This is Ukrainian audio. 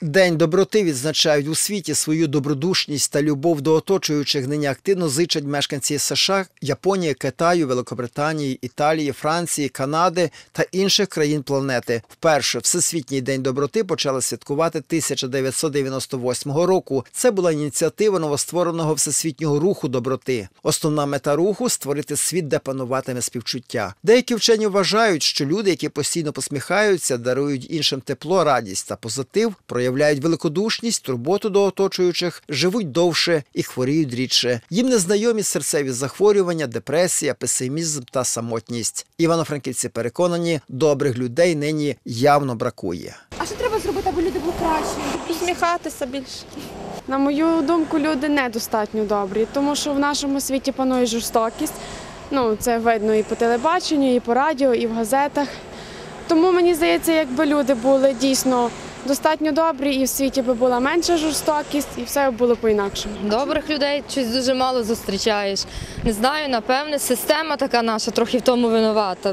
День доброти відзначають у світі свою добродушність та любов до оточуючих нині активно зичать мешканці США, Японії, Китаю, Великобританії, Італії, Франції, Канади та інших країн планети. Вперше Всесвітній день доброти почали святкувати 1998 року. Це була ініціатива новоствореного всесвітнього руху доброти. Основна мета руху створити світ, де пануватиме співчуття. Деякі вчені вважають, що люди, які постійно посміхаються, дарують іншим тепло, радість та позитив, проявляють великодушність, турботу до оточуючих, живуть довше і хворіють рідше. Їм незнайомі серцеві захворювання, депресія, песимізм та самотність. Івано-франківці переконані, добрих людей нині явно бракує. А що треба зробити, аби люди були кращі? Посміхатися більше. На мою думку, люди недостатньо добрі, тому що в нашому світі панує жорстокість. Ну, це видно і по телебаченню, і по радіо, і в газетах. Тому мені здається, якби люди були дійсно достатньо добрі, і в світі би була менша жорстокість, і все було по-інакшому. Добрих людей щось дуже мало зустрічаєш. Не знаю, напевне, система така наша трохи в тому винувата.